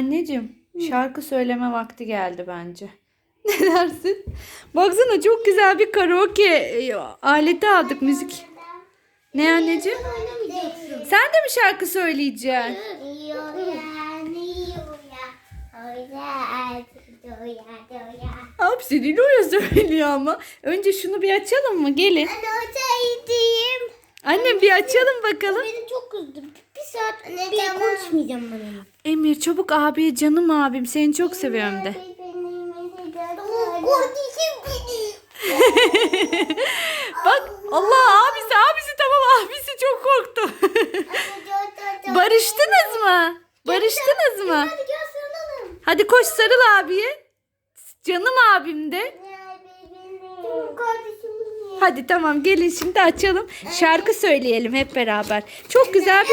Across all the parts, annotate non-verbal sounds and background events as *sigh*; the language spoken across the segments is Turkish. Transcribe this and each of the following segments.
Anneciğim şarkı söyleme vakti geldi bence. *laughs* Ne dersin? Baksana çok güzel bir karaoke e, aleti aldık müzik. Ne anneciğim? Sen de mi şarkı söyleyeceksin? Hepsi Nilo'ya söylüyor ama. Önce şunu bir açalım mı? Gelin. Annem bir açalım bakalım. Çok kızdı. Bir saat konuşmayacağım ben. Emir çabuk abiye canım abim seni çok seviyorum de. *laughs* Bak Allah abisi abisi tamam abisi çok korktu. *laughs* Barıştınız mı? Barıştınız mı? Hadi gel sarılalım. Hadi koş sarıl abiye. Canım abim de. Kardeşim? Hadi tamam gelin şimdi açalım. Şarkı söyleyelim hep beraber. Çok güzel bir...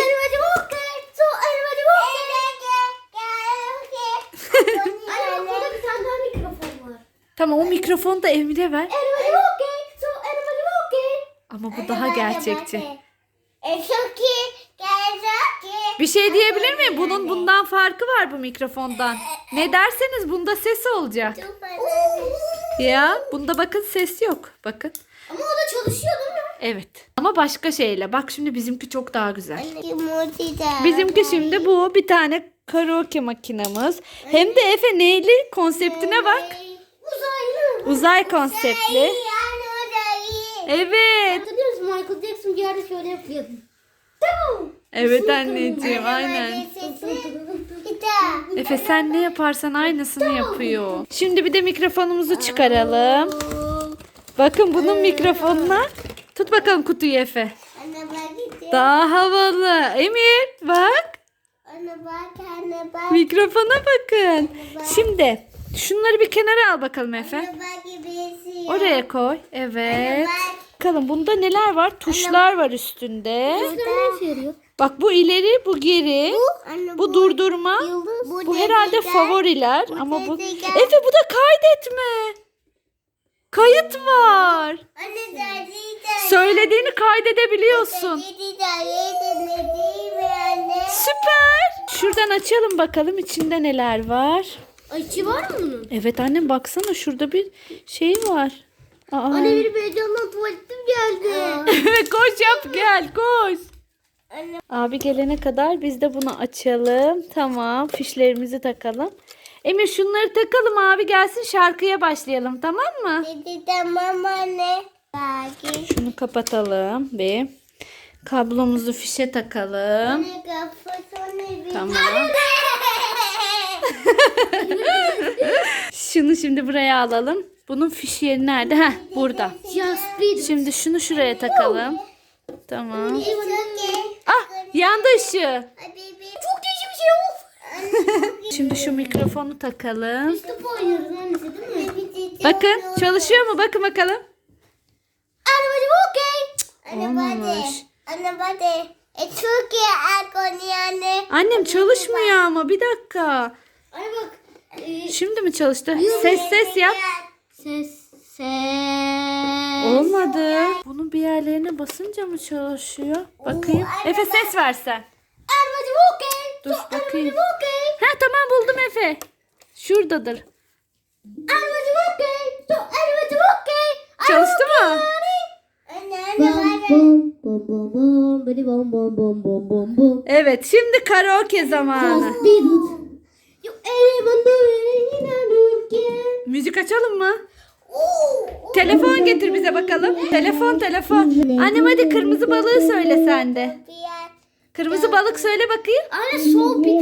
Anne burada bir tane daha mikrofon var. Tamam o mikrofonu da Emir'e ver. Ama bu daha. Gerçekçi. Bir şey diyebilir miyim? Bunun bundan farkı var bu mikrofondan. Ne derseniz bunda ses olacak. Ya bunda bakın ses yok. Bakın. Ama o da çalışıyor değil mi? Evet. Ama başka şeyle. Bak şimdi bizimki çok daha güzel. Bizim Bizimki şimdi bu bir tane karaoke makinamız. Hem de Efe neyli konseptine bak. Uzaylı. Uzay konseptli. Evet. Michael Jackson bir yerde şöyle yapıyordu. Tamam. Evet anneciğim aynen. Efe sen ne yaparsan aynısını yapıyor. Şimdi bir de mikrofonumuzu çıkaralım. Bakın bunun mikrofonuna. Tut bakalım kutuyu Efe. Daha havalı. Emir bak. Mikrofona bakın. Şimdi şunları bir kenara al bakalım Efe. Oraya koy. Evet. Bakalım bunda neler var? Tuşlar var üstünde. ne işe yarıyor? Bak bu ileri, bu geri. Anne Bu durdurma. yıldız. Bu herhalde favoriler ama bu gezegen. Efe bu da kaydetme. Kayıt var. Anne Söylediğini kaydedebiliyorsun. Süper. Şuradan açalım bakalım içinde neler var. Açı var mı bunun? Evet annem baksana şurada bir şey var. Aa. Anne benim heyecanla tuvaletim geldi. *laughs* koş yap gel koş. Abi gelene kadar biz de bunu açalım. Tamam fişlerimizi takalım. Emir şunları takalım abi gelsin şarkıya başlayalım tamam mı? Dedi tamam anne. Şunu kapatalım bir. Kablomuzu fişe takalım. Tamam. *laughs* Şunu şimdi buraya alalım. Bunun fiş yeri nerede? Heh burada. Şimdi şunu şuraya takalım. Tamam. Yandı ışığı. Çok değişik bir şey of. Şimdi şu mikrofonu takalım. Biz top oynuyoruz annesi değil mi? Bakın çalışıyor mu? Bakın bakalım. Anne bacım okey. Olmamış. Anne bacım. E çok iyi Akoni anne. Annem çalışmıyor ama bir dakika. Anne bak. e, Şimdi mi çalıştı? Ses ses yap. Ses ses. Olmadı. Bunun bir yerlerine basınca mı çalışıyor? Bakayım. Oo, Efe ses versen. Arabacım okey. Dur bakayım. Okay. Ha tamam buldum Efe. Şuradadır. Arabacım okey. Arabacım okey. Çalıştı mı? Evet şimdi karaoke zamanı. Müzik açalım mı? Telefon getir bize bakalım. Telefon telefon. Annem hadi kırmızı balığı söyle sen de. Kırmızı balık söyle bakayım. Anne sol bir.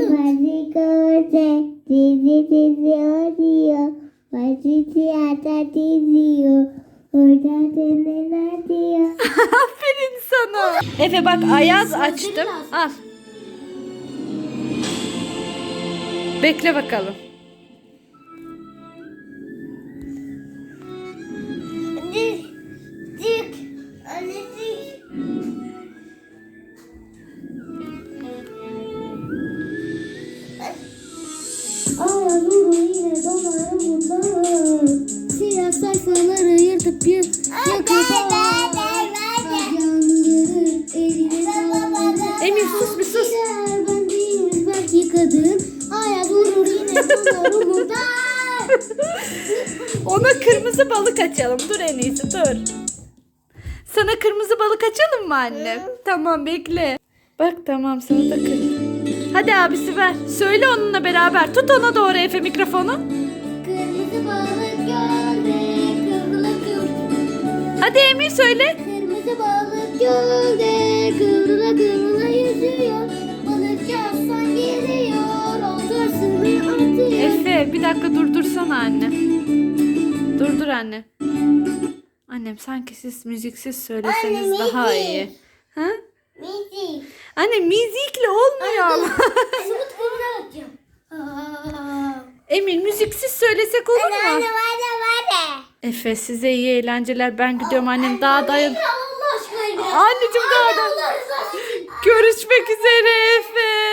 Aferin sana. Efe bak Ayaz açtım. Al. Bekle bakalım. Ona kırmızı balık açalım. Dur en iyisi dur. Sana kırmızı balık açalım mı anne? Tamam bekle. Bak tamam sana da kır. Hadi abisi ver. Söyle onunla beraber. Tut ona doğru Efe mikrofonu. Kırmızı balık gölde kıvrıla kıvrıla. Hadi Emir söyle. Kırmızı balık gölde kıvrıla kıvrıla yüzüyor. Balıkçı aslan geliyor, atıyor. Efe bir dakika durdursana anne. Durdur *clears throat* anne. Annem sanki siz müziksiz söyleseniz Anne, daha müzik. iyi. Ha? Müzik. Anne müzikle olmuyor ama. *laughs* Atacağım. Aa. Emin müziksiz söylesek olur mu? var da var da. Efe size iyi eğlenceler. Ben gidiyorum annem daha dayan. Allah aşkına. Anneciğim daha da. Görüşmek üzere Efe.